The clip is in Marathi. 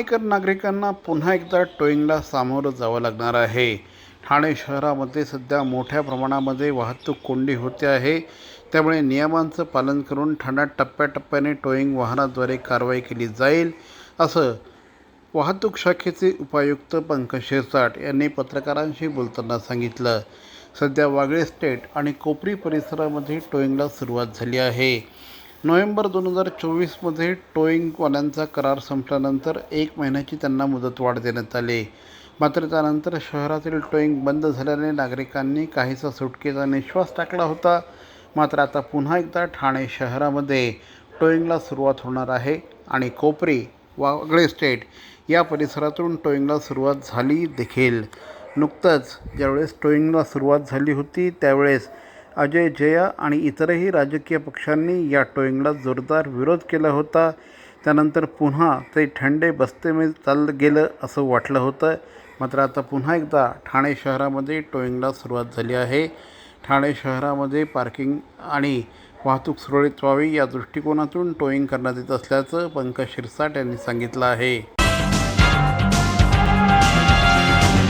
ठाणेकर नागरिकांना पुन्हा एकदा टोईंगला सामोरं जावं लागणार आहे. ठाणे शहरामध्ये सध्या मोठ्या प्रमाणामध्ये वाहतूक कोंडी होते आहे. त्यामुळे नियमांचं पालन करून ठाण्यात टप्प्याटप्प्याने टोईंग वाहनाद्वारे कारवाई केली जाईल असं वाहतूक शाखेचे उपायुक्त पंकज शिरसाट यांनी पत्रकारांशी बोलताना सांगितलं. सध्या वागळे स्टेट आणि कोपरी परिसरामध्ये टोईंगला सुरुवात झाली आहे. नोव्हेंबर दोन हजार चोवीसमध्ये टोईंगवाल्यांचा करार संपल्यानंतर एक महिन्याची त्यांना मुदतवाढ देण्यात आली. मात्र त्यानंतर शहरातील टोईंग बंद झाल्याने नागरिकांनी काहीसा सुटकेचा निश्वास टाकला होता. मात्र आता पुन्हा एकदा ठाणे शहरामध्ये टोईंगला सुरुवात होणार आहे आणि कोपरी वागळे स्टेट या परिसरातून टोईंगला सुरुवात झाली देखील. नुकतंच ज्यावेळेस टोईंगला सुरुवात झाली होती त्यावेळेस अजय जया आणि इतरही राजकीय पक्षांनी या टोईंगला जोरदार विरोध केला होता. त्यानंतर पुन्हा ते थंडे बस्तेमध्ये चाललं गेलं असं वाटलं होतं. मात्र आता पुन्हा एकदा ठाणे शहरामध्ये टोईंगला सुरुवात झाली आहे. ठाणे शहरामध्ये पार्किंग आणि वाहतूक सुरळीत व्हावी या दृष्टिकोनातून टोईंग करण्यात येत असल्याचं पंकज शिरसाट यांनी सांगितलं आहे.